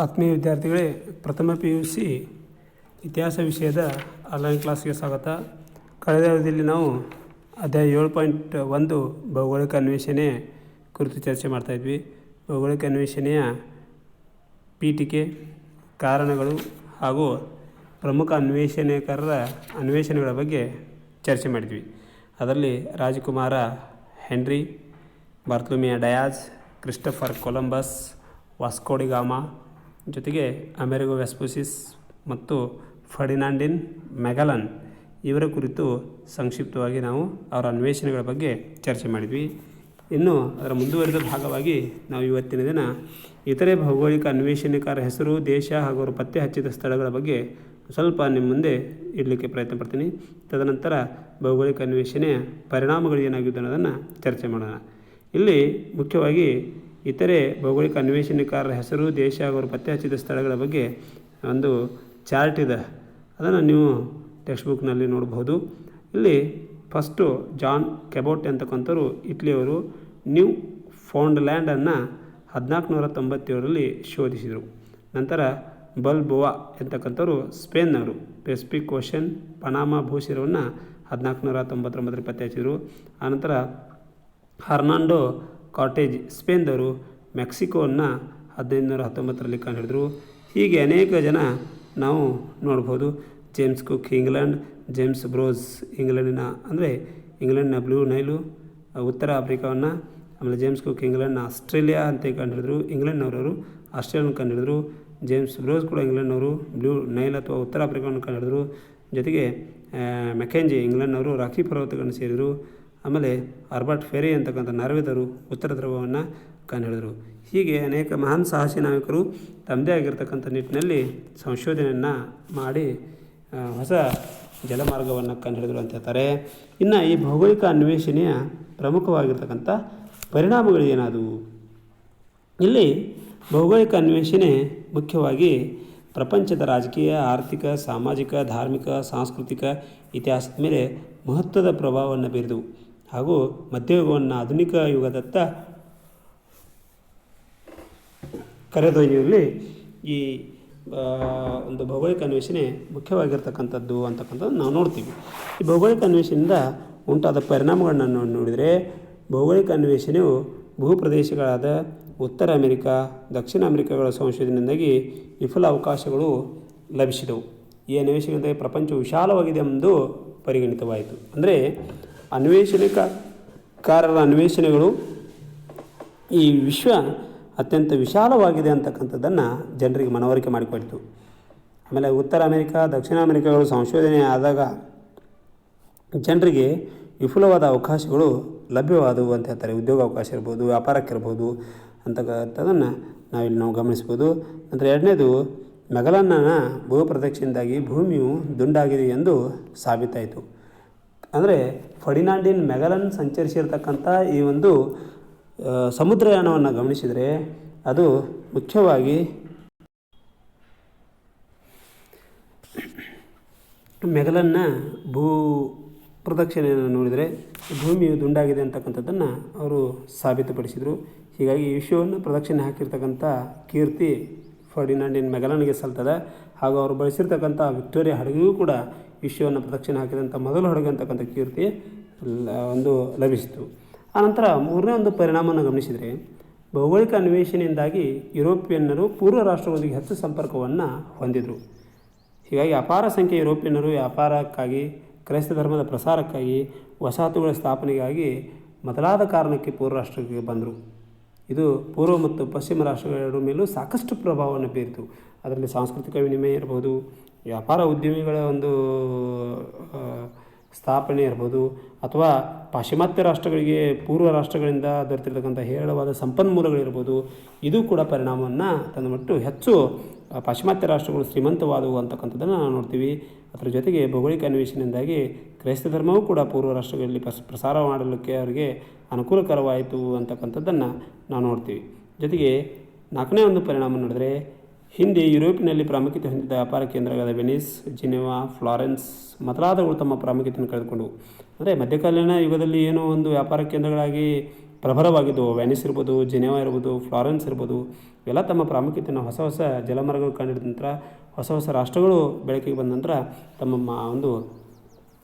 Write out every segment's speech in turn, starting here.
ಆತ್ಮೀಯ ವಿದ್ಯಾರ್ಥಿಗಳೇ, ಪ್ರಥಮ ಪಿ ಯು ಸಿ ಇತಿಹಾಸ ವಿಷಯದ ಆನ್ಲೈನ್ ಕ್ಲಾಸ್ಗೆ ಸ್ವಾಗತ. ಕಳೆದ ಅವಧಿಯಲ್ಲಿ ನಾವು ಅಧ್ಯಾಯ ಏಳು ಪಾಯಿಂಟ್ ಒಂದು ಭೌಗೋಳಿಕ ಅನ್ವೇಷಣೆ ಕುರಿತು ಚರ್ಚೆ ಮಾಡ್ತಾಯಿದ್ವಿ ಭೌಗೋಳಿಕ ಅನ್ವೇಷಣೆಯ ಪೀಠಿಕೆ, ಕಾರಣಗಳು ಹಾಗೂ ಪ್ರಮುಖ ಅನ್ವೇಷಣೆಕಾರರ ಅನ್ವೇಷಣೆಗಳ ಬಗ್ಗೆ ಚರ್ಚೆ ಮಾಡಿದ್ವಿ. ಅದರಲ್ಲಿ ರಾಜಕುಮಾರ Henry, Bartholomew Diaz, Christopher Columbus Vasco da Gama ಜೊತೆಗೆ ಅಮೆರಿಗೋ ವೆಸ್ಪೋಸಿಸ್ ಮತ್ತು ಫರ್ಡಿನಾಂಡಿನ್ ಮೆಗಲನ್ ಇವರ ಕುರಿತು ಸಂಕ್ಷಿಪ್ತವಾಗಿ ನಾವು ಅವರ ಅನ್ವೇಷಣೆಗಳ ಬಗ್ಗೆ ಚರ್ಚೆ ಮಾಡಿದ್ವಿ. ಇನ್ನು ಅದರ ಮುಂದುವರಿದ ಭಾಗವಾಗಿ ನಾವು ಇವತ್ತಿನ ದಿನ ಇತರೆ ಭೌಗೋಳಿಕ ಅನ್ವೇಷಣೆಕಾರ ಹೆಸರು, ದೇಶ ಹಾಗೂ ಅವರು ಪತ್ತೆ ಹಚ್ಚಿದ ಸ್ಥಳಗಳ ಬಗ್ಗೆ ಸ್ವಲ್ಪ ನಿಮ್ಮ ಮುಂದೆ ಇಡಲಿಕ್ಕೆ ಪ್ರಯತ್ನ ಪಡ್ತೀನಿ. ತದನಂತರ ಭೌಗೋಳಿಕ ಅನ್ವೇಷಣೆಯ ಪರಿಣಾಮಗಳು ಏನಾಗಿದ್ದು ಅನ್ನೋದನ್ನು ಚರ್ಚೆ ಮಾಡೋಣ. ಇಲ್ಲಿ ಮುಖ್ಯವಾಗಿ ಇತರೆ ಭೌಗೋಳಿಕ ಅನ್ವೇಷಣೆಕಾರರ ಹೆಸರು, ದೇಶ ಅವರು ಪತ್ತೆ ಹಚ್ಚಿದ ಸ್ಥಳಗಳ ಬಗ್ಗೆ ಒಂದು ಚಾರ್ಟ್ ಇದೆ. ಅದನ್ನು ನೀವು ಟೆಕ್ಸ್ಟ್ ಬುಕ್ನಲ್ಲಿ ನೋಡಬಹುದು ಇಲ್ಲಿ ಫಸ್ಟು ಜಾನ್ ಕೆಬೋಟ್ ಅಂತಕ್ಕಂಥವ್ರು ಇಟ್ಲಿಯವರು ನ್ಯೂ ಫೌಂಡ್ಲ್ಯಾಂಡನ್ನು ಹದಿನಾಲ್ಕು ನೂರ ತೊಂಬತ್ತೇಳರಲ್ಲಿ ಶೋಧಿಸಿದರು. ನಂತರ ಬಲ್ಬೋವಾ ಅಂತಕ್ಕಂಥವ್ರು ಸ್ಪೇನ್ನವರು. ಪೆಸಿಫಿಕ್ ಓಷನ್ ಪನಾಮ ಭೂಶಿರವನ್ನು ಹದಿನಾಲ್ಕು ನೂರ ತೊಂಬತ್ತೊಂಬತ್ತರಲ್ಲಿ ಪತ್ತೆ ಹಚ್ಚಿದರು ಆನಂತರ ಹರ್ನಾಂಡೋ ಕಾಟೇಜ್ ಸ್ಪೇನ್ದವರು ಮೆಕ್ಸಿಕೋವನ್ನು ಹದಿನೈದು ನೂರ ಹತ್ತೊಂಬತ್ತರಲ್ಲಿ ಕಂಡುಹಿಡಿದ್ರು. ಹೀಗೆ ಅನೇಕ ಜನ ನಾವು ನೋಡ್ಬೋದು. ಜೇಮ್ಸ್ ಕುಕ್, ಇಂಗ್ಲೆಂಡ್, ಜೇಮ್ಸ್ ಬ್ರೋಸ್, ಇಂಗ್ಲೆಂಡಿನ ಅಂದರೆ ಇಂಗ್ಲೆಂಡ್ನ ಬ್ಲೂ ನೈಲು ಉತ್ತರ ಆಫ್ರಿಕಾವನ್ನು, ಆಮೇಲೆ ಜೇಮ್ಸ್ ಕುಕ್, ಇಂಗ್ಲೆಂಡ್ನ ಆಸ್ಟ್ರೇಲಿಯಾ ಅಂತ ಕಂಡುಹಿಡಿದ್ರು. ಇಂಗ್ಲೆಂಡ್ನವರು ಆಸ್ಟ್ರೇಲಿಯನ್ ಕಂಡುಹಿಡಿದ್ರು. ಜೇಮ್ಸ್ ಬ್ರೋಸ್ ಕೂಡ ಇಂಗ್ಲೆಂಡ್ನವರು ಬ್ಲೂ ನೈಲ್ ಅಥವಾ ಉತ್ತರ ಆಫ್ರಿಕಾವನ್ನು ಕಂಡುಹಿಡಿದ್ರು. ಜೊತೆಗೆ ಮೆಕೆಂಜಿ ಇಂಗ್ಲೆಂಡ್ನವರು ರಾಕಿ ಪರ್ವತಗಳನ್ನು ಸೇರಿದರು. ಆಮೇಲೆ ಅರ್ಬರ್ಟ್ ಫೆರಿ ಅಂತಕ್ಕಂಥ ನರವೇದರು ಉತ್ತರ ಧ್ರುವವನ್ನು ಕಂಡುಹಿಡಿದರು. ಹೀಗೆ ಅನೇಕ ಮಹಾನ್ ಸಾಹಸಿ ನಾಯಕರು ತಮ್ಮದೇ ಆಗಿರ್ತಕ್ಕಂಥ ನಿಟ್ಟಿನಲ್ಲಿ ಸಂಶೋಧನೆಯನ್ನು ಮಾಡಿ ಹೊಸ ಜಲಮಾರ್ಗವನ್ನು ಕಂಡುಹಿಡಿದರು ಅಂತ ಹೇಳ್ತಾರೆ. ಇನ್ನು ಈ ಭೌಗೋಳಿಕ ಅನ್ವೇಷಣೆಯ ಪ್ರಮುಖವಾಗಿರ್ತಕ್ಕಂಥ ಪರಿಣಾಮಗಳು ಏನಾದವು? ಇಲ್ಲಿ ಭೌಗೋಳಿಕ ಅನ್ವೇಷಣೆ ಮುಖ್ಯವಾಗಿ ಪ್ರಪಂಚದ ರಾಜಕೀಯ, ಆರ್ಥಿಕ, ಸಾಮಾಜಿಕ, ಧಾರ್ಮಿಕ, ಸಾಂಸ್ಕೃತಿಕ ಇತಿಹಾಸದ ಮೇಲೆ ಮಹತ್ವದ ಪ್ರಭಾವವನ್ನು ಬೀರಿದವು. ಹಾಗೂ ಮಧ್ಯಯುಗವನ್ನು ಆಧುನಿಕ ಯುಗದತ್ತ ಕರೆದೊಯ್ಯುವಲ್ಲಿ ಈ ಒಂದು ಭೌಗೋಳಿಕ ಅನ್ವೇಷಣೆ ಮುಖ್ಯವಾಗಿರ್ತಕ್ಕಂಥದ್ದು ಅಂತಕ್ಕಂಥದ್ದು ನಾವು ನೋಡ್ತೀವಿ. ಈ ಭೌಗೋಳಿಕ ಅನ್ವೇಷಣೆಯಿಂದ ಉಂಟಾದ ಪರಿಣಾಮಗಳನ್ನು ನೋಡಿದರೆ ಭೌಗೋಳಿಕ ಅನ್ವೇಷಣೆಯು ಭೂಪ್ರದೇಶಗಳಾದ ಉತ್ತರ ಅಮೆರಿಕಾ, ದಕ್ಷಿಣ ಅಮೆರಿಕಾಗಳ ಸಂಶೋಧನೆಯಿಂದಾಗಿ ವಿಫಲ ಅವಕಾಶಗಳು ಲಭಿಸಿದವು. ಈ ಅನ್ವೇಷಣೆಯಿಂದ ಪ್ರಪಂಚ ವಿಶಾಲವಾಗಿದೆ ಎಂದು ಪರಿಗಣಿತವಾಯಿತು. ಅಂದರೆ ಅನ್ವೇಷಣೆಕಾರರ ಅನ್ವೇಷಣೆಗಳು ಈ ವಿಶ್ವ ಅತ್ಯಂತ ವಿಶಾಲವಾಗಿದೆ ಅಂತಕ್ಕಂಥದ್ದನ್ನು ಜನರಿಗೆ ಮನವರಿಕೆ ಮಾಡಿಕೊಡ್ತು ಆಮೇಲೆ ಉತ್ತರ ಅಮೆರಿಕ, ದಕ್ಷಿಣ ಅಮೆರಿಕಗಳು ಸಂಶೋಧನೆ ಆದಾಗ ಜನರಿಗೆ ವಿಪುಲವಾದ ಅವಕಾಶಗಳು ಲಭ್ಯವಾದವು ಅಂತ ಹೇಳ್ತಾರೆ. ಉದ್ಯೋಗ ಅವಕಾಶ ಇರ್ಬೋದು ವ್ಯಾಪಾರಕ್ಕಿರ್ಬೋದು ಅಂತಕ್ಕಂಥದ್ದನ್ನು ನಾವಿಲ್ಲಿ ನಾವು ಗಮನಿಸ್ಬೋದು. ನಂತರ ಎರಡನೇದು, ಮೆಗಲನ್ನ ಭೂಪ್ರದಕ್ಷಿಣೆಯಿಂದಾಗಿ ಭೂಮಿಯು ದುಂಡಾಗಿದೆ ಎಂದು ಸಾಬೀತಾಯಿತು. ಅಂದರೆ ಫಡಿನಾಂಡಿನ್ ಮೆಗಲನ್ ಸಂಚರಿಸಿರ್ತಕ್ಕಂಥ ಈ ಒಂದು ಸಮುದ್ರಯಾನವನ್ನು ಗಮನಿಸಿದರೆ ಅದು ಮುಖ್ಯವಾಗಿ ಮೆಗಲನ್ನ ಭೂ ಪ್ರದಕ್ಷಿಣೆಯನ್ನು ನೋಡಿದರೆ ಭೂಮಿಯು ದುಂಡಾಗಿದೆ ಅಂತಕ್ಕಂಥದ್ದನ್ನು ಅವರು ಸಾಬೀತುಪಡಿಸಿದರು. ಹೀಗಾಗಿ ವಿಶ್ವವನ್ನು ಪ್ರದಕ್ಷಿಣೆ ಹಾಕಿರ್ತಕ್ಕಂಥ ಕೀರ್ತಿ ಫರ್ಡಿನಾಂಡಿನ್ ಮೆಗಲನ್ಗೆ ಸಲ್ತದೆ ಹಾಗೂ ಅವರು ಬಳಸಿರ್ತಕ್ಕಂಥ ವಿಕ್ಟೋರಿಯಾ ಹಡಗಿಗೂ ಕೂಡ ವಿಶ್ವವನ್ನು ಪ್ರದಕ್ಷಿಣೆ ಹಾಕಿದಂಥ ಮೊದಲು ಹಡಗು ಅಂತಕ್ಕಂಥ ಕೀರ್ತಿ ಒಂದು ಲಭಿಸಿತು. ಆನಂತರ ಮೂರನೇ ಒಂದು ಪರಿಣಾಮವನ್ನು ಗಮನಿಸಿದರೆ, ಭೌಗೋಳಿಕ ಅನ್ವೇಷಣೆಯಿಂದಾಗಿ ಯುರೋಪಿಯನ್ನರು ಪೂರ್ವ ರಾಷ್ಟ್ರಗಳೊಂದಿಗೆ ಹೆಚ್ಚು ಸಂಪರ್ಕವನ್ನು ಹೊಂದಿದರು. ಹೀಗಾಗಿ ಅಪಾರ ಸಂಖ್ಯೆಯ ಯುರೋಪಿಯನ್ನರು ವ್ಯಾಪಾರಕ್ಕಾಗಿ, ಕ್ರೈಸ್ತ ಧರ್ಮದ ಪ್ರಸಾರಕ್ಕಾಗಿ, ವಸಾಹತುಗಳ ಸ್ಥಾಪನೆಗಾಗಿ ಮೊದಲಾದ ಕಾರಣಕ್ಕೆ ಪೂರ್ವ ರಾಷ್ಟ್ರಕ್ಕೆ ಬಂದರು. ಇದು ಪೂರ್ವ ಮತ್ತು ಪಶ್ಚಿಮ ರಾಷ್ಟ್ರಗಳೆರಡರ ಮೇಲೂ ಸಾಕಷ್ಟು ಪ್ರಭಾವವನ್ನು ಬೀರಿತು. ಅದರಲ್ಲಿ ಸಾಂಸ್ಕೃತಿಕ ವಿನಿಮಯ ಇರ್ಬೋದು ವ್ಯಾಪಾರ ಉದ್ಯಮಿಗಳ ಒಂದು ಸ್ಥಾಪನೆ ಇರ್ಬೋದು, ಅಥವಾ ಪಾಶ್ಚಿಮಾತ್ಯ ರಾಷ್ಟ್ರಗಳಿಗೆ, ಪೂರ್ವ ರಾಷ್ಟ್ರಗಳಿಂದ ದೊರೆತಿರ್ತಕ್ಕಂಥ ಹೇರಳವಾದ ಸಂಪನ್ಮೂಲಗಳಿರ್ಬೋದು ಇದು ಕೂಡ ಪರಿಣಾಮವನ್ನು ತಂದುಬಿಟ್ಟು ಹೆಚ್ಚು ಪಾಶ್ಚಿಮಾತ್ಯ ರಾಷ್ಟ್ರಗಳು ಶ್ರೀಮಂತವಾದವು ಅಂತಕ್ಕಂಥದ್ದನ್ನು ನಾವು ನೋಡ್ತೀವಿ. ಅದರ ಜೊತೆಗೆ ಭೌಗೋಳಿಕ ಅನ್ವೇಷಣೆಯಿಂದಾಗಿ ಕ್ರೈಸ್ತ ಧರ್ಮವೂ ಕೂಡ ಪೂರ್ವ ರಾಷ್ಟ್ರಗಳಲ್ಲಿ ಪ್ರಸ್, ಪ್ರಸಾರ ಮಾಡಲಿಕ್ಕೆ ಅವರಿಗೆ ಅನುಕೂಲಕರವಾಯಿತು ಅಂತಕ್ಕಂಥದ್ದನ್ನು ನಾವು ನೋಡ್ತೀವಿ. ಜೊತೆಗೆ ನಾಲ್ಕನೇ ಒಂದು ಪರಿಣಾಮ ನೋಡಿದ್ರೆ ಹಿಂದೆ ಯುರೋಪಿನಲ್ಲಿ ಪ್ರಾಮುಖ್ಯತೆ ಹೊಂದಿದ್ದ ವ್ಯಾಪಾರ ಕೇಂದ್ರಗಳಾದ ವೆನಿಸ್, ಜಿನೆವಾ, ಫ್ಲಾರೆನ್ಸ್ ಮೊದಲಾದವುಗಳು ತಮ್ಮ ಪ್ರಾಮುಖ್ಯತೆಯನ್ನು ಕಳೆದುಕೊಂಡವು ಅಂದರೆ ಮಧ್ಯಕಾಲೀನ ಯುಗದಲ್ಲಿ ಏನೋ ಒಂದು ವ್ಯಾಪಾರ ಕೇಂದ್ರಗಳಾಗಿ ಪ್ರಭರವಾಗಿದ್ದು ವೆನಿಸ್ ಇರ್ಬೋದು, ಜಿನೆವಾ ಇರ್ಬೋದು, ಫ್ಲಾರೆನ್ಸ್ ಇರ್ಬೋದು, ಇವೆಲ್ಲ ತಮ್ಮ ಪ್ರಾಮುಖ್ಯತೆಯನ್ನು ಹೊಸ ಹೊಸ ಜಲಮಾರ್ಗಗಳು ಕಂಡಿಡಿದ ನಂತರ, ಹೊಸ ಹೊಸ ರಾಷ್ಟ್ರಗಳು ಬೆಳಕಿಗೆ ಬಂದ ನಂತರ ತಮ್ಮ ಒಂದು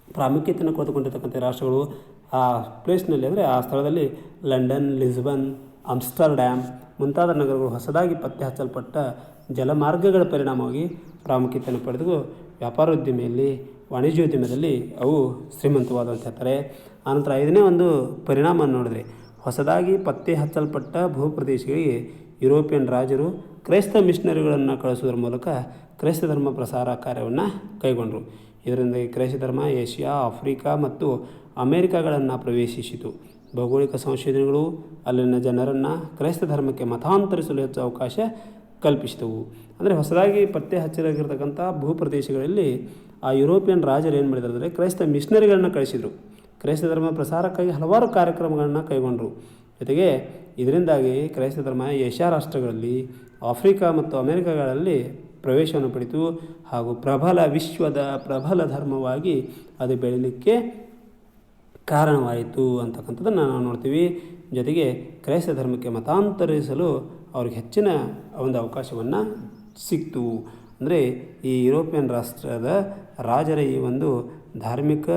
ಪ್ರಾಮುಖ್ಯತೆಯನ್ನು ಕಳೆದುಕೊಂಡಿರ್ತಕ್ಕಂಥ ರಾಷ್ಟ್ರಗಳು ಆ ಪ್ಲೇಸ್ನಲ್ಲಿ, ಅಂದರೆ ಆ ಸ್ಥಳದಲ್ಲಿ ಲಂಡನ್, ಲಿಸ್ಬನ್, ಆಮ್ಸ್ಟರ್ಡ್ಯಾಮ್ ಮುಂತಾದ ನಗರಗಳು ಹೊಸದಾಗಿ ಪತ್ತೆ ಹಚ್ಚಲ್ಪಟ್ಟ ಜಲಮಾರ್ಗಗಳ ಪರಿಣಾಮವಾಗಿ ಪ್ರಾಮುಖ್ಯತೆಯನ್ನು ಪಡೆದು ವ್ಯಾಪಾರೋದ್ಯಮಿಯಲ್ಲಿ, ವಾಣಿಜ್ಯೋದ್ಯಮದಲ್ಲಿ ಅವು ಶ್ರೀಮಂತವಾದಂಥ ಹೇಳ್ತಾರೆ ಆನಂತರ ಐದನೇ ಒಂದು ಪರಿಣಾಮ ನೋಡಿದ್ರೆ, ಹೊಸದಾಗಿ ಪತ್ತೆ ಹಚ್ಚಲ್ಪಟ್ಟ ಭೂಪ್ರದೇಶಗಳಿಗೆ ಯುರೋಪಿಯನ್ ರಾಜರು ಕ್ರೈಸ್ತ ಮಿಷನರಿಗಳನ್ನು ಕಳಿಸುವುದರ ಮೂಲಕ ಕ್ರೈಸ್ತ ಧರ್ಮ ಪ್ರಸಾರ ಕಾರ್ಯವನ್ನು ಕೈಗೊಂಡರು. ಇದರಿಂದ ಈ ಕ್ರೈಸ್ತ ಧರ್ಮ ಏಷ್ಯಾ, ಆಫ್ರಿಕಾ ಮತ್ತು ಅಮೇರಿಕಾಗಳನ್ನು ಪ್ರವೇಶಿಸಿತು. ಭೌಗೋಳಿಕ ಸಂಶೋಧನೆಗಳು, ಅಲ್ಲಿನ ಜನರನ್ನು ಕ್ರೈಸ್ತ ಧರ್ಮಕ್ಕೆ ಮತಾಂತರಿಸಲು ಹೆಚ್ಚು ಅವಕಾಶ ಕಲ್ಪಿಸಿದವು. ಅಂದರೆ ಹೊಸದಾಗಿ ಪತ್ತೆ ಹಚ್ಚಲಾಗಿರ್ತಕ್ಕಂಥ ಭೂಪ್ರದೇಶಗಳಲ್ಲಿ ಆ ಯುರೋಪಿಯನ್ ರಾಜರು ಏನು ಮಾಡಿದ್ರು ಅಂದರೆ ಕ್ರೈಸ್ತ ಮಿಷನರಿಗಳನ್ನ ಕಳಿಸಿದರು. ಕ್ರೈಸ್ತ ಧರ್ಮ ಪ್ರಸಾರಕ್ಕಾಗಿ ಹಲವಾರು ಕಾರ್ಯಕ್ರಮಗಳನ್ನು ಕೈಗೊಂಡರು. ಜೊತೆಗೆ ಇದರಿಂದಾಗಿ ಕ್ರೈಸ್ತ ಧರ್ಮ ಏಷ್ಯಾ ರಾಷ್ಟ್ರಗಳಲ್ಲಿ, ಆಫ್ರಿಕಾ ಮತ್ತು ಅಮೆರಿಕಗಳಲ್ಲಿ ಪ್ರವೇಶವನ್ನು ಪಡೆಯಿತು. ಹಾಗೂ ಪ್ರಬಲ ವಿಶ್ವದ ಪ್ರಬಲ ಧರ್ಮವಾಗಿ ಅದು ಬೆಳೀಲಿಕ್ಕೆ ಕಾರಣವಾಯಿತು ಅಂತಕ್ಕಂಥದ್ದನ್ನು ನಾವು ನೋಡ್ತೀವಿ. ಜೊತೆಗೆ ಕ್ರೈಸ್ತ ಧರ್ಮಕ್ಕೆ ಮತಾಂತರಿಸಲು ಅವ್ರಿಗೆ ಹೆಚ್ಚಿನ ಒಂದು ಅವಕಾಶವನ್ನು ಸಿಕ್ತು. ಅಂದರೆ ಈ ಯುರೋಪಿಯನ್ ರಾಷ್ಟ್ರದ ರಾಜರ ಈ ಒಂದು ಧಾರ್ಮಿಕ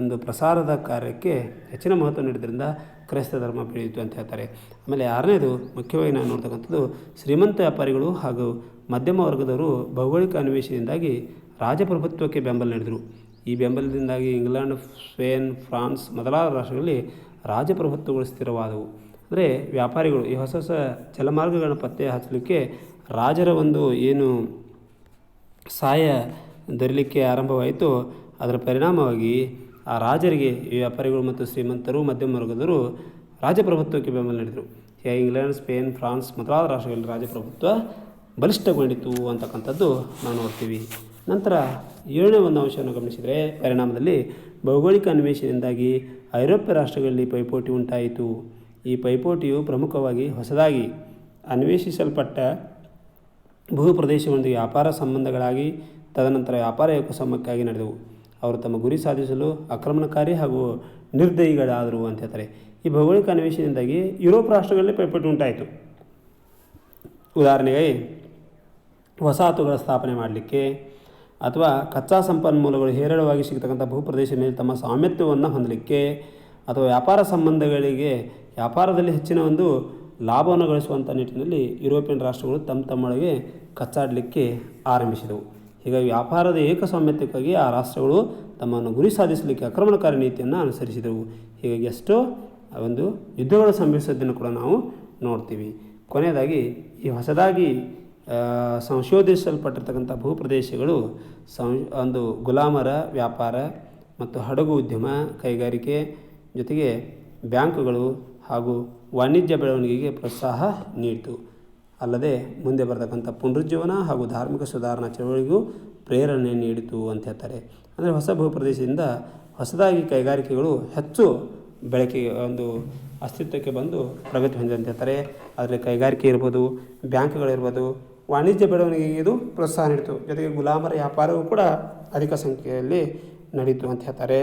ಒಂದು ಪ್ರಸಾರದ ಕಾರ್ಯಕ್ಕೆ ಹೆಚ್ಚಿನ ಮಹತ್ವ ನೀಡಿದ್ರಿಂದ ಕ್ರೈಸ್ತ ಧರ್ಮ ಬೆಳೆಯಿತು ಅಂತ ಹೇಳ್ತಾರೆ. ಆಮೇಲೆ ಆರನೇದು, ಮುಖ್ಯವಾಗಿ ನಾನು ನೋಡ್ತಕ್ಕಂಥದ್ದು ಶ್ರೀಮಂತ ವ್ಯಾಪಾರಿಗಳು ಹಾಗೂ ಮಧ್ಯಮ ವರ್ಗದವರು ಭೌಗೋಳಿಕ ಅನ್ವೇಷಣೆಯಿಂದಾಗಿ ರಾಜಪ್ರಭುತ್ವಕ್ಕೆ ಬೆಂಬಲ ನೀಡಿದರು. ಈ ಬೆಂಬಲದಿಂದಾಗಿ ಇಂಗ್ಲೆಂಡ್, ಸ್ಪೇನ್, ಫ್ರಾನ್ಸ್ ಮೊದಲಾದ ರಾಷ್ಟ್ರಗಳಲ್ಲಿ ರಾಜಪ್ರಭುತ್ವಗಳು ಸ್ಥಿರವಾದವು. ಅಂದರೆ ವ್ಯಾಪಾರಿಗಳು ಈ ಹೊಸ ಹೊಸ ಜಲಮಾರ್ಗಗಳನ್ನು ಪತ್ತೆ ಹಚ್ಚಲಿಕ್ಕೆ ರಾಜರ ಒಂದು ಏನು ಸಹಾಯ ದೊರೆಯಲಿಕ್ಕೆ ಆರಂಭವಾಯಿತು ಅದರ ಪರಿಣಾಮವಾಗಿ ಆ ರಾಜರಿಗೆ ಈ ವ್ಯಾಪಾರಿಗಳು ಮತ್ತು ಶ್ರೀಮಂತರು, ಮಧ್ಯಮ ವರ್ಗದವರು ರಾಜಪ್ರಭುತ್ವಕ್ಕೆ ಬೆಂಬಲ ನೀಡಿದರು. ಇಂಗ್ಲೆಂಡ್, ಸ್ಪೇನ್, ಫ್ರಾನ್ಸ್ ಮೊದಲಾದ ರಾಷ್ಟ್ರಗಳಲ್ಲಿ ರಾಜಪ್ರಭುತ್ವ ಬಲಿಷ್ಠಗೊಂಡಿತು ಅಂತಕ್ಕಂಥದ್ದು ನಾವು ನೋಡ್ತೀವಿ. ನಂತರ ಏಳನೇ ಒಂದು ಅಂಶವನ್ನು ಗಮನಿಸಿದರೆ ಪರಿಣಾಮದಲ್ಲಿ ಭೌಗೋಳಿಕ ಅನ್ವೇಷಣೆಯಿಂದಾಗಿ ಐರೋಪ್ಯ ರಾಷ್ಟ್ರಗಳಲ್ಲಿ ಪೈಪೋಟಿ ಉಂಟಾಯಿತು. ಈ ಪೈಪೋಟಿಯು ಪ್ರಮುಖವಾಗಿ ಹೊಸದಾಗಿ ಅನ್ವೇಷಿಸಲ್ಪಟ್ಟ ಭೂಪ್ರದೇಶಗಳೊಂದಿಗೆ ವ್ಯಾಪಾರ ಸಂಬಂಧಗಳಾಗಿ ತದನಂತರ ವ್ಯಾಪಾರ ಏಕಸಮಕ್ಕಾಗಿ ನಡೆದವು. ಅವರು ತಮ್ಮ ಗುರಿ ಸಾಧಿಸಲು ಆಕ್ರಮಣಕಾರಿ ಹಾಗೂ ನಿರ್ದಯಿಗಳಾದರು ಅಂತ ಹೇಳ್ತಾರೆ. ಈ ಭೌಗೋಳಿಕ ಅನ್ವೇಷಣೆಯಿಂದಾಗಿ ಯುರೋಪ್ ರಾಷ್ಟ್ರಗಳಲ್ಲಿ ಪೈಪೋಟಿ ಉಂಟಾಯಿತು. ಉದಾಹರಣೆಗೆ, ವಸಾಹತುಗಳ ಸ್ಥಾಪನೆ ಮಾಡಲಿಕ್ಕೆ ಅಥವಾ ಕಚ್ಚಾ ಸಂಪನ್ಮೂಲಗಳು ಹೇರಳವಾಗಿ ಸಿಗ್ತಕ್ಕಂಥ ಭೂಪ್ರದೇಶದ ಮೇಲೆ ತಮ್ಮ ಸಾಮ್ಯತ್ವವನ್ನು ಹೊಂದಲಿಕ್ಕೆ ಅಥವಾ ವ್ಯಾಪಾರ ಸಂಬಂಧಗಳಿಗೆ ವ್ಯಾಪಾರದಲ್ಲಿ ಹೆಚ್ಚಿನ ಒಂದು ಲಾಭವನ್ನು ಗಳಿಸುವಂಥ ನಿಟ್ಟಿನಲ್ಲಿ ಯುರೋಪಿಯನ್ ರಾಷ್ಟ್ರಗಳು ತಮ್ಮ ತಮ್ಮೊಳಗೆ ಕಚ್ಚಾಡಲಿಕ್ಕೆ ಆರಂಭಿಸಿದವು. ಹೀಗಾಗಿ ವ್ಯಾಪಾರದ ಏಕಸ್ವಾಮ್ಯತೆಗಾಗಿ ಆ ರಾಷ್ಟ್ರಗಳು ತಮ್ಮನ್ನು ಗುರಿ ಸಾಧಿಸಲಿಕ್ಕೆ ಆಕ್ರಮಣಕಾರಿ ನೀತಿಯನ್ನು ಅನುಸರಿಸಿದವು. ಹೀಗಾಗಿ ಎಷ್ಟೋ ಒಂದು ಯುದ್ಧಗಳು ಸಂಭವಿಸಿದ್ದನ್ನು ಕೂಡ ನಾವು ನೋಡ್ತೀವಿ. ಕೊನೆಯದಾಗಿ ಈ ಹೊಸದಾಗಿ ಸಂಶೋಧಿಸಲ್ಪಟ್ಟಿರ್ತಕ್ಕಂಥ ಭೂಪ್ರದೇಶಗಳು ಸಂ ಒಂದು ಗುಲಾಮರ ವ್ಯಾಪಾರ ಮತ್ತು ಹಡಗು ಉದ್ಯಮ, ಕೈಗಾರಿಕೆ ಜೊತೆಗೆ ಬ್ಯಾಂಕುಗಳು ಹಾಗೂ ವಾಣಿಜ್ಯ ಬೆಳವಣಿಗೆಗೆ ಪ್ರೋತ್ಸಾಹ ನೀಡಿತು. ಅಲ್ಲದೆ ಮುಂದೆ ಬರತಕ್ಕಂಥ ಪುನರುಜ್ಜೀವನ ಹಾಗೂ ಧಾರ್ಮಿಕ ಸುಧಾರಣಾ ಚಳವಳಿಗೂ ಪ್ರೇರಣೆ ನೀಡಿತು ಅಂತ ಹೇಳ್ತಾರೆ. ಅಂದರೆ ಹೊಸ ಭೂಪ್ರದೇಶದಿಂದ ಹೊಸದಾಗಿ ಕೈಗಾರಿಕೆಗಳು ಹೆಚ್ಚು ಬೆಳಕಿಗೆ ಒಂದು ಅಸ್ತಿತ್ವಕ್ಕೆ ಬಂದು ಪ್ರಗತಿ ಹೊಂದಿದೆ ಅಂತ ಹೇಳ್ತಾರೆ. ಅದರಲ್ಲಿ ಕೈಗಾರಿಕೆ ಇರ್ಬೋದು, ಬ್ಯಾಂಕ್ಗಳಿರ್ಬೋದು, ವಾಣಿಜ್ಯ ಬೆಳವಣಿಗೆಗೆ ಇದು ಪ್ರೋತ್ಸಾಹ ನೀಡಿತು. ಜೊತೆಗೆ ಗುಲಾಮರ ವ್ಯಾಪಾರವೂ ಕೂಡ ಅಧಿಕ ಸಂಖ್ಯೆಯಲ್ಲಿ ನಡೀತು ಅಂತ ಹೇಳ್ತಾರೆ.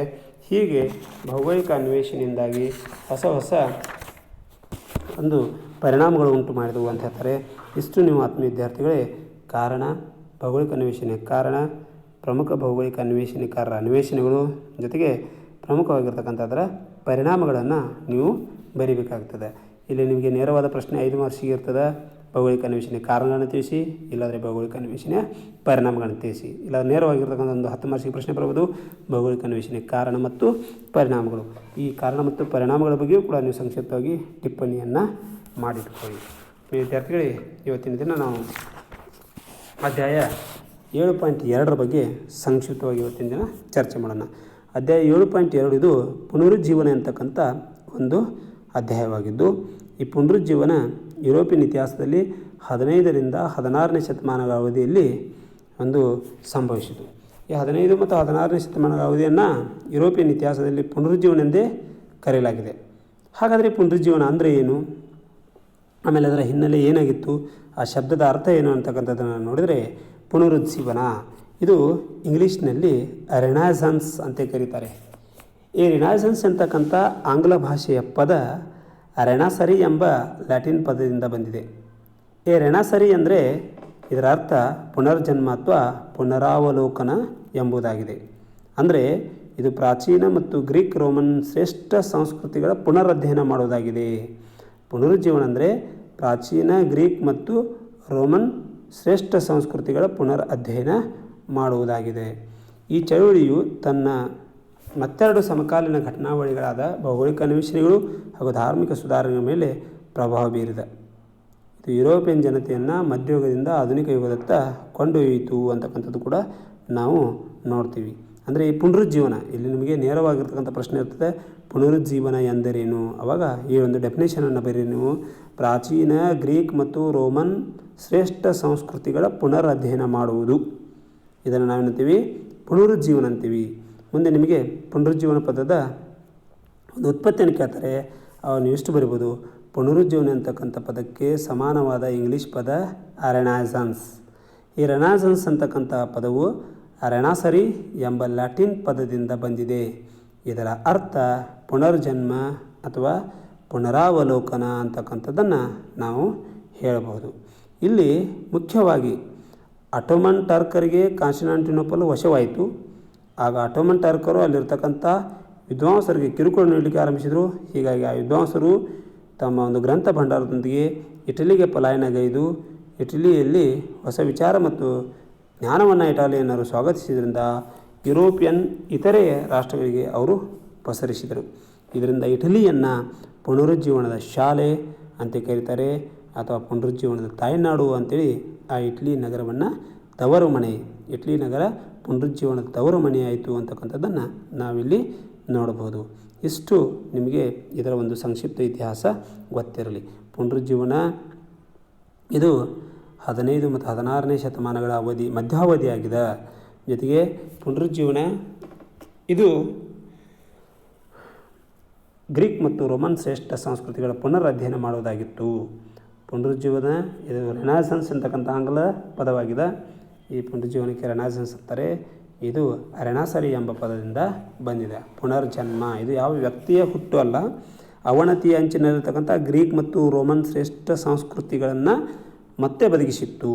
ಹೀಗೆ ಭೌಗೋಳಿಕ ಅನ್ವೇಷಣೆಯಿಂದಾಗಿ ಹೊಸ ಹೊಸ ಒಂದು ಪರಿಣಾಮಗಳು ಉಂಟು ಮಾಡಿದವು ಅಂತ ಹೇಳ್ತಾರೆ. ಇಷ್ಟು ನೀವು ಆತ್ಮೀಯ ವಿದ್ಯಾರ್ಥಿಗಳೇ, ಕಾರಣ ಭೌಗೋಳಿಕ ಅನ್ವೇಷಣೆ, ಕಾರಣ ಪ್ರಮುಖ ಭೌಗೋಳಿಕ ಅನ್ವೇಷಣೆಕಾರರ ಅನ್ವೇಷಣೆಗಳು ಜೊತೆಗೆ ಪ್ರಮುಖವಾಗಿರ್ತಕ್ಕಂಥದ್ರ ಪರಿಣಾಮಗಳನ್ನು ನೀವು ಬರೀಬೇಕಾಗ್ತದೆ. ಇಲ್ಲಿ ನಿಮಗೆ ನೇರವಾದ ಪ್ರಶ್ನೆ ಐದು ಮಾರ್ಕ್ಸಿಗೆ ಇರ್ತದೆ. ಭೌಗೋಳಿಕ ಅನ್ವೇಷಣೆ ಕಾರಣಗಳನ್ನು ತಿಳಿಸಿ, ಇಲ್ಲಾಂದರೆ ಭೌಗೋಳಿಕ ಅನ್ವೇಷಣೆ ಪರಿಣಾಮಗಳನ್ನು ತಿಳಿಸಿ. ಇಲ್ಲ ನೇರವಾಗಿರ್ತಕ್ಕಂಥ ಒಂದು ಹತ್ತು ಮಾರ್ಕ್ಸಿಗೆ ಪ್ರಶ್ನೆ ಬರಬಹುದು ಭೌಗೋಳಿಕ ಅನ್ವೇಷಣೆ ಕಾರಣ ಮತ್ತು ಪರಿಣಾಮಗಳು. ಈ ಕಾರಣ ಮತ್ತು ಪರಿಣಾಮಗಳ ಬಗ್ಗೆಯೂ ಕೂಡ ನೀವು ಸಂಕ್ಷಿಪ್ತವಾಗಿ ಟಿಪ್ಪಣಿಯನ್ನು ಮಾಡಿಟ್ಕೊಳ್ಳಿ. ವಿದ್ಯಾರ್ಥಿಗಳೇ, ಇವತ್ತಿನ ದಿನ ನಾವು ಅಧ್ಯಾಯ ಏಳು ಪಾಯಿಂಟ್ ಎರಡರ ಬಗ್ಗೆ ಸಂಕ್ಷಿಪ್ತವಾಗಿ ಇವತ್ತಿನ ದಿನ ಚರ್ಚೆ ಮಾಡೋಣ. ಅಧ್ಯಾಯ ಏಳು ಪಾಯಿಂಟ್ ಎರಡು ಇದು ಪುನರುಜ್ಜೀವನ ಅಂತಕ್ಕಂಥ ಒಂದು ಅಧ್ಯಾಯವಾಗಿದ್ದು ಈ ಪುನರುಜ್ಜೀವನ ಯುರೋಪಿಯನ್ ಇತಿಹಾಸದಲ್ಲಿ ಹದಿನೈದರಿಂದ ಹದಿನಾರನೇ ಶತಮಾನಗಳ ಅವಧಿಯಲ್ಲಿ ಒಂದು ಸಂಭವಿಸಿತು. ಈ ಹದಿನೈದು ಮತ್ತು ಹದಿನಾರನೇ ಶತಮಾನದ ಅವಧಿಯನ್ನು ಯುರೋಪಿಯನ್ ಇತಿಹಾಸದಲ್ಲಿ ಪುನರುಜ್ಜೀವನ ಎಂದೇ ಕರೆಯಲಾಗಿದೆ. ಹಾಗಾದರೆ ಪುನರುಜ್ಜೀವನ ಅಂದರೆ ಏನು? ಆಮೇಲೆ ಅದರ ಹಿನ್ನೆಲೆ ಏನಾಗಿತ್ತು? ಆ ಶಬ್ದದ ಅರ್ಥ ಏನು ಅಂತಕ್ಕಂಥದ್ದನ್ನು ನೋಡಿದರೆ ಪುನರುಜ್ಜೀವನ. ಇದು ಇಂಗ್ಲೀಷ್ನಲ್ಲಿ ರೆನಾಸನ್ಸ್ ಅಂತ ಕರೀತಾರೆ. ಈ ರಿನಾಸನ್ಸ್ ಅಂತಕ್ಕಂಥ ಆಂಗ್ಲ ಭಾಷೆಯ ಪದ ರೆಣಾಸರಿ ಎಂಬ ಲ್ಯಾಟಿನ್ ಪದದಿಂದ ಬಂದಿದೆ. ಈ ರೆಣಸರಿ ಅಂದರೆ ಇದರ ಅರ್ಥ ಪುನರ್ಜನ್ಮ ಅಥವಾ ಪುನರಾವಲೋಕನ ಎಂಬುದಾಗಿದೆ. ಅಂದರೆ ಇದು ಪ್ರಾಚೀನ ಮತ್ತು ಗ್ರೀಕ್ ರೋಮನ್ ಶ್ರೇಷ್ಠ ಸಂಸ್ಕೃತಿಗಳ ಪುನರಧ್ಯಯನ ಮಾಡುವುದಾಗಿದೆ. ಪುನರುಜ್ಜೀವನ ಅಂದರೆ ಪ್ರಾಚೀನ ಗ್ರೀಕ್ ಮತ್ತು ರೋಮನ್ ಶ್ರೇಷ್ಠ ಸಂಸ್ಕೃತಿಗಳ ಪುನರ್ ಅಧ್ಯಯನ ಮಾಡುವುದಾಗಿದೆ. ಈ ಚಳುವಳಿಯು ತನ್ನ ಮತ್ತೆರಡು ಸಮಕಾಲೀನ ಘಟನಾವಳಿಗಳಾದ ಭೌಗೋಳಿಕ ಅನ್ವೇಷಣೆಗಳು ಹಾಗೂ ಧಾರ್ಮಿಕ ಸುಧಾರಣೆಗಳ ಮೇಲೆ ಪ್ರಭಾವ ಬೀರಿದ. ಇದು ಯುರೋಪಿಯನ್ ಜನತೆಯನ್ನು ಮಧ್ಯಯುಗದಿಂದ ಆಧುನಿಕ ಯುಗದತ್ತ ಕೊಂಡೊಯ್ಯಿತು ಅಂತಕ್ಕಂಥದ್ದು ಕೂಡ ನಾವು ನೋಡ್ತೀವಿ. ಅಂದರೆ ಈ ಪುನರುಜ್ಜೀವನ, ಇಲ್ಲಿ ನಿಮಗೆ ನೇರವಾಗಿರ್ತಕ್ಕಂಥ ಪ್ರಶ್ನೆ ಇರ್ತದೆ, ಪುನರುಜ್ಜೀವನ ಎಂದರೇನು? ಅವಾಗ ಈ ಒಂದು ಡೆಫಿನೇಷನನ್ನು ಬರೀ ನೀವು. ಪ್ರಾಚೀನ ಗ್ರೀಕ್ ಮತ್ತು ರೋಮನ್ ಶ್ರೇಷ್ಠ ಸಂಸ್ಕೃತಿಗಳ ಪುನರ್ ಅಧ್ಯಯನ ಮಾಡುವುದು. ಇದನ್ನು ನಾವೇನಂತೀವಿ ಪುನರುಜ್ಜೀವನ ಅಂತೀವಿ. ಮುಂದೆ ನಿಮಗೆ ಪುನರುಜ್ಜೀವನ ಪದದ ಒಂದು ಉತ್ಪತ್ತಿಯನ್ನು ಕೇಳ್ತಾರೆ. ಅವನು ಎಷ್ಟು ಬರಿಬೋದು? ಪುನರುಜ್ಜೀವನ ಅಂತಕ್ಕಂಥ ಪದಕ್ಕೆ ಸಮಾನವಾದ ಇಂಗ್ಲೀಷ್ ಪದ ರೆನಾಸನ್ಸ್. ಈ ರೆನಾಸನ್ಸ್ ಅಂತಕ್ಕಂಥ ಪದವು ಅರೆನಾಸರಿ ಎಂಬ ಲ್ಯಾಟಿನ್ ಪದದಿಂದ ಬಂದಿದೆ. ಇದರ ಅರ್ಥ ಪುನರ್ಜನ್ಮ ಅಥವಾ ಪುನರಾವಲೋಕನ ಅಂತಕ್ಕಂಥದ್ದನ್ನು ನಾವು ಹೇಳಬಹುದು ಇಲ್ಲಿ ಮುಖ್ಯವಾಗಿ ಅಟೋಮನ್ ಟರ್ಕರಿಗೆ ಕಾನ್ಸ್ಟಿನಾಂಟಿನೋಪಲ್ ವಶವಾಯಿತು. ಆಗ ಆಟೋಮನ್ ಟರ್ಕರು ಅಲ್ಲಿರ್ತಕ್ಕಂಥ ವಿದ್ವಾಂಸರಿಗೆ ಕಿರುಕುಳ ನೀಡಲಿಕ್ಕೆ ಆರಂಭಿಸಿದರು. ಹೀಗಾಗಿ ಆ ವಿದ್ವಾಂಸರು ತಮ್ಮ ಒಂದು ಗ್ರಂಥ ಭಂಡಾರದೊಂದಿಗೆ ಇಟಲಿಗೆ ಪಲಾಯನಗೈದು, ಇಟಲಿಯಲ್ಲಿ ಹೊಸ ವಿಚಾರ ಮತ್ತು ಜ್ಞಾನವನ್ನು ಇಟಾಲಿಯನ್ನರು ಸ್ವಾಗತಿಸಿದ್ರಿಂದ ಯುರೋಪಿಯನ್ ಇತರೆ ರಾಷ್ಟ್ರಗಳಿಗೆ ಅವರು ಪಸರಿಸಿದರು. ಇದರಿಂದ ಇಟಲಿಯನ್ನು ಪುನರುಜ್ಜೀವನದ ಶಾಲೆ ಅಂತ ಕರೀತಾರೆ, ಅಥವಾ ಪುನರುಜ್ಜೀವನದ ತಾಯ್ನಾಡು ಅಂತೇಳಿ ಆ ಇಟ್ಲಿ ನಗರವನ್ನು ತವರು ಮನೆ ಇಟ್ಲಿ ನಗರ ಪುನರುಜ್ಜೀವನದ ತವರು ಮನೆಯಾಯಿತು ಅಂತಕ್ಕಂಥದ್ದನ್ನು ನಾವಿಲ್ಲಿ ನೋಡಬಹುದು ಇಷ್ಟು ನಿಮಗೆ ಇದರ ಒಂದು ಸಂಕ್ಷಿಪ್ತ ಇತಿಹಾಸ ಗೊತ್ತಿರಲಿ. ಪುನರುಜ್ಜೀವನ ಇದು ಹದಿನೈದು ಮತ್ತು ಹದಿನಾರನೇ ಶತಮಾನಗಳ ಅವಧಿ, ಮಧ್ಯಾವಧಿಯಾಗಿದೆ. ಜೊತೆಗೆ ಪುನರುಜ್ಜೀವನ ಇದು ಗ್ರೀಕ್ ಮತ್ತು ರೋಮನ್ ಶ್ರೇಷ್ಠ ಸಂಸ್ಕೃತಿಗಳ ಪುನರ್ ಅಧ್ಯಯನ ಮಾಡುವುದಾಗಿತ್ತು. ಪುನರುಜ್ಜೀವನ ಇದು ರೆನಾಸನ್ಸ್ ಅಂತಕ್ಕಂಥ ಆಂಗ್ಲ ಪದವಾಗಿದೆ. ಈ ಪುನರ್ಜೀವನಕ್ಕೆ ರೆನಾಸೆನ್ಸ್ ಅಂತಾರೆ ಇದು ರೆನಾಸರಿ ಎಂಬ ಪದದಿಂದ ಬಂದಿದೆ. ಪುನರ್ಜನ್ಮ. ಇದು ಯಾವ ವ್ಯಕ್ತಿಯ ಹುಟ್ಟು ಅಲ್ಲ. ಅವನತಿಯ ಅಂಚಿನಲ್ಲಿರ್ತಕ್ಕಂಥ ಗ್ರೀಕ್ ಮತ್ತು ರೋಮನ್ ಶ್ರೇಷ್ಠ ಸಂಸ್ಕೃತಿಗಳನ್ನು ಮತ್ತೆ ಬದುಕಿಸಿತ್ತು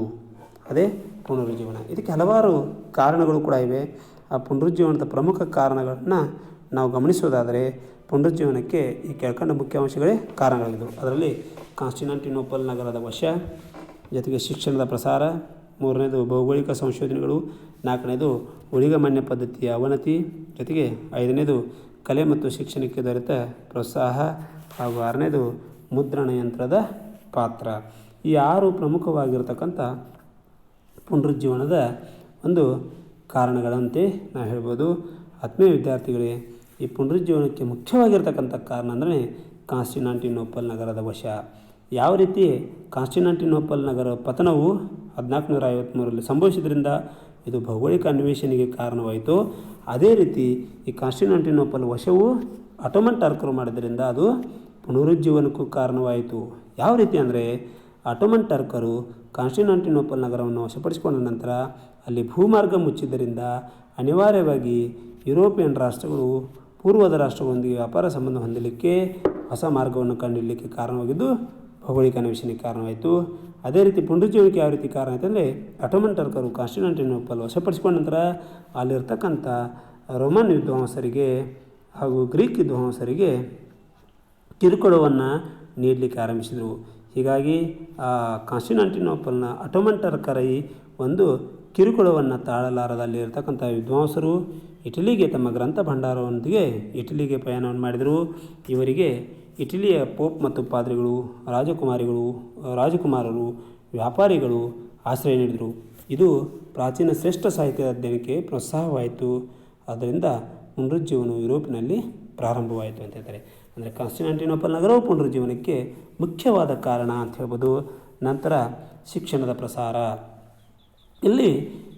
ಅದೇ ಪುನರುಜ್ಜೀವನ. ಇದಕ್ಕೆ ಹಲವಾರು ಕಾರಣಗಳು ಕೂಡ ಇವೆ. ಆ ಪುನರುಜ್ಜೀವನದ ಪ್ರಮುಖ ಕಾರಣಗಳನ್ನು ನಾವು ಗಮನಿಸೋದಾದರೆ ಪುನರುಜ್ಜೀವನಕ್ಕೆ ಈ ಕೆಳಕಂಡ ಮುಖ್ಯ ಅಂಶಗಳೇ ಕಾರಣಗಳಿದ್ದವು ಅದರಲ್ಲಿ ಕಾನ್ಸ್ಟಿನಾಂಟಿನೋಪಲ್ ನಗರದ ವಶ, ಜೊತೆಗೆ ಶಿಕ್ಷಣದ ಪ್ರಸಾರ ಮೂರನೇದು, ಭೌಗೋಳಿಕ ಸಂಶೋಧನೆಗಳು. ನಾಲ್ಕನೇದು, ಉಳಿಗಮಾನ್ಯ ಪದ್ಧತಿಯ ಅವನತಿ. ಜೊತೆಗೆ ಐದನೇದು, ಕಲೆ ಮತ್ತು ಶಿಕ್ಷಣಕ್ಕೆ ದೊರೆತ ಪ್ರೋತ್ಸಾಹ. ಹಾಗೂ ಆರನೇದು, ಮುದ್ರಣ ಯಂತ್ರದ ಪಾತ್ರ. ಈ ಆರು ಪ್ರಮುಖವಾಗಿರ್ತಕ್ಕಂಥ ಪುನರುಜ್ಜೀವನದ ಒಂದು ಕಾರಣಗಳಂತೆ ನಾವು ಹೇಳ್ಬೋದು. ಆತ್ಮೀಯ ವಿದ್ಯಾರ್ಥಿಗಳೇ, ಈ ಪುನರುಜ್ಜೀವನಕ್ಕೆ ಮುಖ್ಯವಾಗಿರ್ತಕ್ಕಂಥ ಕಾರಣ ಅಂದರೆ ಕಾನ್ಸ್ಟಿನಾಂಟಿನೋಪಲ್ ನಗರದ ವಶ. ಯಾವ ರೀತಿ ಕಾನ್ಸ್ಟಿನಾಂಟಿನೋಪಲ್ ನಗರ ಪತನವು ಹದಿನಾಲ್ಕು ನೂರ ಐವತ್ತ್ಮೂರರಲ್ಲಿ ಸಂಭವಿಸಿದ್ರಿಂದ ಇದು ಭೌಗೋಳಿಕ ಅನ್ವೇಷಣೆಗೆ ಕಾರಣವಾಯಿತು. ಅದೇ ರೀತಿ ಈ ಕಾನ್ಸ್ಟಿನಾಂಟಿನೋಪಲ್ ವಶವು ಆಟೋಮನ್ ಟರ್ಕರು ಮಾಡಿದ್ರಿಂದ ಅದು ಪುನರುಜ್ಜೀವನಕ್ಕೂ ಕಾರಣವಾಯಿತು. ಯಾವ ರೀತಿ ಅಂದರೆ ಆಟೋಮನ್ ಟರ್ಕರು ಕಾನ್ಸ್ಟಿನಾಂಟಿನೋಪಲ್ ನಗರವನ್ನು ವಶಪಡಿಸಿಕೊಂಡ ನಂತರ ಅಲ್ಲಿ ಭೂಮಾರ್ಗ ಮುಚ್ಚಿದ್ದರಿಂದ ಅನಿವಾರ್ಯವಾಗಿ ಯುರೋಪಿಯನ್ ರಾಷ್ಟ್ರಗಳು ಪೂರ್ವದ ರಾಷ್ಟ್ರಗಳೊಂದಿಗೆ ವ್ಯಾಪಾರ ಸಂಬಂಧ ಹೊಂದಲಿಕ್ಕೆ ಹೊಸ ಮಾರ್ಗವನ್ನು ಕಂಡುಹಿಡಲಿಕ್ಕೆ ಕಾರಣವಾಗಿದ್ದು ಭೌಗೋಳಿಕ ಅನ್ವೇಷಣೆಗೆ ಕಾರಣವಾಯಿತು. ಅದೇ ರೀತಿ ಪುನರುಜ್ಜೀವನಕ್ಕೆ ಯಾವ ರೀತಿ ಕಾರಣ ಆಯಿತು ಅಂದರೆ ಅಟೋಮನ್ ಟರ್ಕರು ಕಾನ್ಸ್ಟಿನಾಂಟಿನೋಪಲ್ ವಶಪಡಿಸಿಕೊಂಡ ನಂತರ ಅಲ್ಲಿರ್ತಕ್ಕಂಥ ರೋಮನ್ ವಿದ್ವಾಂಸರಿಗೆ ಹಾಗೂ ಗ್ರೀಕ್ ವಿದ್ವಾಂಸರಿಗೆ ಕಿರುಕುಳವನ್ನು ನೀಡಲಿಕ್ಕೆ ಆರಂಭಿಸಿದರು. ಹೀಗಾಗಿ ಆ ಕಾನ್ಸ್ಟಿನಾಂಟಿನೋಪಲ್ನ ಅಟೋಮನ್ ಟರ್ಕರ ಒಂದು ಕಿರುಕುಳವನ್ನು ತಾಳಲಾರದಲ್ಲಿ ಇರತಕ್ಕಂಥ ವಿದ್ವಾಂಸರು ಇಟಲಿಗೆ ತಮ್ಮ ಗ್ರಂಥ ಭಂಡಾರದೊಂದಿಗೆ ಇಟಲಿಗೆ ಪ್ರಯಾಣವನ್ನು ಮಾಡಿದರು. ಇವರಿಗೆ ಇಟಲಿಯ ಪೋಪ್ ಮತ್ತು ಪಾದ್ರಿಗಳು, ರಾಜಕುಮಾರಿಗಳು, ರಾಜಕುಮಾರರು, ವ್ಯಾಪಾರಿಗಳು ಆಶ್ರಯ ನೀಡಿದರು. ಇದು ಪ್ರಾಚೀನ ಶ್ರೇಷ್ಠ ಸಾಹಿತ್ಯದ ಅಧ್ಯಯನಕ್ಕೆ ಪ್ರೋತ್ಸಾಹವಾಯಿತು. ಅದರಿಂದ ಪುನರುಜ್ಜೀವನವು ಯುರೋಪಿನಲ್ಲಿ ಪ್ರಾರಂಭವಾಯಿತು ಅಂತ ಹೇಳ್ತಾರೆ. ಅಂದರೆ ಕಾನ್ಸ್ಟಿನಾಂಟಿನೋಪಲ್ ನಗರವು ಪುನರುಜ್ಜೀವನಕ್ಕೆ ಮುಖ್ಯವಾದ ಕಾರಣ ಅಂತ ಹೇಳ್ಬೋದು. ನಂತರ ಶಿಕ್ಷಣದ ಪ್ರಸಾರ. ಇಲ್ಲಿ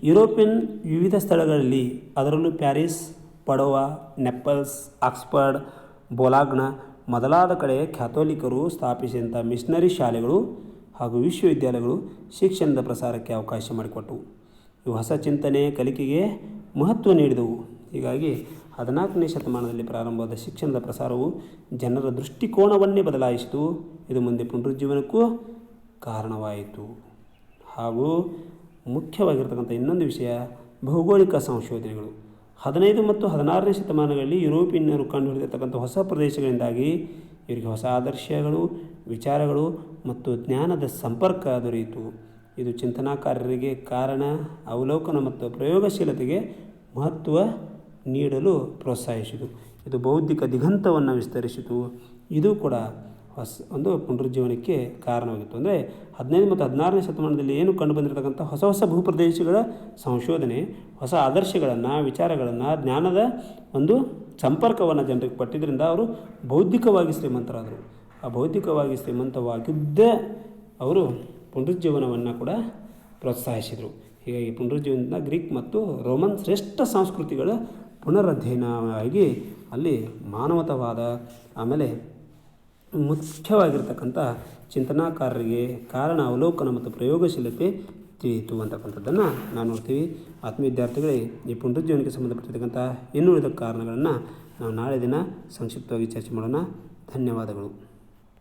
ಯುರೋಪಿಯನ್ ವಿವಿಧ ಸ್ಥಳಗಳಲ್ಲಿ ಅದರಲ್ಲೂ ಪ್ಯಾರಿಸ್, ಪಡೋವಾ ನೆಪ್ಪಲ್ಸ್ ಆಕ್ಸ್ಫರ್ಡ್, ಬೋಲಾಗ್ನ ಮೊದಲಾದ ಕಡೆ ಕ್ಯಾಥೋಲಿಕರು ಸ್ಥಾಪಿಸಿದಂಥ ಮಿಷನರಿ ಶಾಲೆಗಳು ಹಾಗೂ ವಿಶ್ವವಿದ್ಯಾಲಯಗಳು ಶಿಕ್ಷಣದ ಪ್ರಸಾರಕ್ಕೆ ಅವಕಾಶ ಮಾಡಿಕೊಟ್ಟವು. ಇವು ಹೊಸ ಚಿಂತನೆ, ಕಲಿಕೆಗೆ ಮಹತ್ವ ನೀಡಿದವು. ಹೀಗಾಗಿ ಹದಿನಾಲ್ಕನೇ ಶತಮಾನದಲ್ಲಿ ಪ್ರಾರಂಭವಾದ ಶಿಕ್ಷಣದ ಪ್ರಸಾರವು ಜನರ ದೃಷ್ಟಿಕೋನವನ್ನೇ ಬದಲಾಯಿಸಿತು. ಇದು ಮುಂದೆ ಪುನರುಜ್ಜೀವನಕ್ಕೂ ಕಾರಣವಾಯಿತು. ಹಾಗೂ ಮುಖ್ಯವಾಗಿರ್ತಕ್ಕಂಥ ಇನ್ನೊಂದು ವಿಷಯ, ಭೌಗೋಳಿಕ ಸಂಶೋಧನೆಗಳು. ಹದಿನೈದು ಮತ್ತು ಹದಿನಾರನೇ ಶತಮಾನಗಳಲ್ಲಿ ಯುರೋಪಿಯನ್ನರು ಕಂಡುಹಿಡಿದಿರ್ತಕ್ಕಂಥ ಹೊಸ ಪ್ರದೇಶಗಳಿಂದಾಗಿ ಇವರಿಗೆ ಹೊಸ ಆದರ್ಶಗಳು, ವಿಚಾರಗಳು ಮತ್ತು ಜ್ಞಾನದ ಸಂಪರ್ಕ ದೊರೆಯಿತು. ಇದು ಚಿಂತನಾಕಾರರಿಗೆ ಕಾರಣ, ಅವಲೋಕನ ಮತ್ತು ಪ್ರಯೋಗಶೀಲತೆಗೆ ಮಹತ್ವ ನೀಡಲು ಪ್ರೋತ್ಸಾಹಿಸಿತು. ಇದು ಬೌದ್ಧಿಕ ದಿಗಂತವನ್ನು ವಿಸ್ತರಿಸಿತು. ಇದು ಕೂಡ ಹೊಸ ಒಂದು ಪುನರುಜ್ಜೀವನಕ್ಕೆ ಕಾರಣವಾಗಿತ್ತು. ಅಂದರೆ ಹದಿನೈದು ಮತ್ತು ಹದಿನಾರನೇ ಶತಮಾನದಲ್ಲಿ ಏನು ಕಂಡು ಬಂದಿರತಕ್ಕಂಥ ಹೊಸ ಹೊಸ ಭೂಪ್ರದೇಶಗಳ ಸಂಶೋಧನೆ, ಹೊಸ ಆದರ್ಶಗಳನ್ನು, ವಿಚಾರಗಳನ್ನು, ಜ್ಞಾನದ ಒಂದು ಸಂಪರ್ಕವನ್ನು ಜನರಿಗೆ ಪಟ್ಟಿದ್ದರಿಂದ ಅವರು ಬೌದ್ಧಿಕವಾಗಿ ಶ್ರೀಮಂತರಾದರು. ಆ ಬೌದ್ಧಿಕವಾಗಿ ಶ್ರೀಮಂತವಾಗಿದ್ದ ಅವರು ಪುನರುಜ್ಜೀವನವನ್ನು ಕೂಡ ಪ್ರೋತ್ಸಾಹಿಸಿದರು. ಹೀಗಾಗಿ ಪುನರುಜ್ಜೀವನದಿಂದ ಗ್ರೀಕ್ ಮತ್ತು ರೋಮನ್ ಶ್ರೇಷ್ಠ ಸಂಸ್ಕೃತಿಗಳ ಪುನರಧ್ಯಯನವಾಗಿ ಅಲ್ಲಿ ಮಾನವತವಾದ, ಆಮೇಲೆ ಮುಖ್ಯವಾಗಿರ್ತಕ್ಕಂಥ ಚಿಂತನಾಕಾರರಿಗೆ ಕಾರಣ ಅವಲೋಕನ ಮತ್ತು ಪ್ರಯೋಗಶೀಲತೆ ತಿಳಿಯಿತು ಅಂತಕ್ಕಂಥದ್ದನ್ನು ನಾವು ನೋಡ್ತೀವಿ. ಆತ್ಮ ವಿದ್ಯಾರ್ಥಿಗಳೇ, ಈ ಪುನರುಜ್ಜೀವನಕ್ಕೆ ಸಂಬಂಧಪಟ್ಟಿರ್ತಕ್ಕಂಥ ಇನ್ನುಳಿದ ಕಾರಣಗಳನ್ನು ನಾವು ನಾಳೆ ದಿನ ಸಂಕ್ಷಿಪ್ತವಾಗಿ ಚರ್ಚೆ ಮಾಡೋಣ. ಧನ್ಯವಾದಗಳು.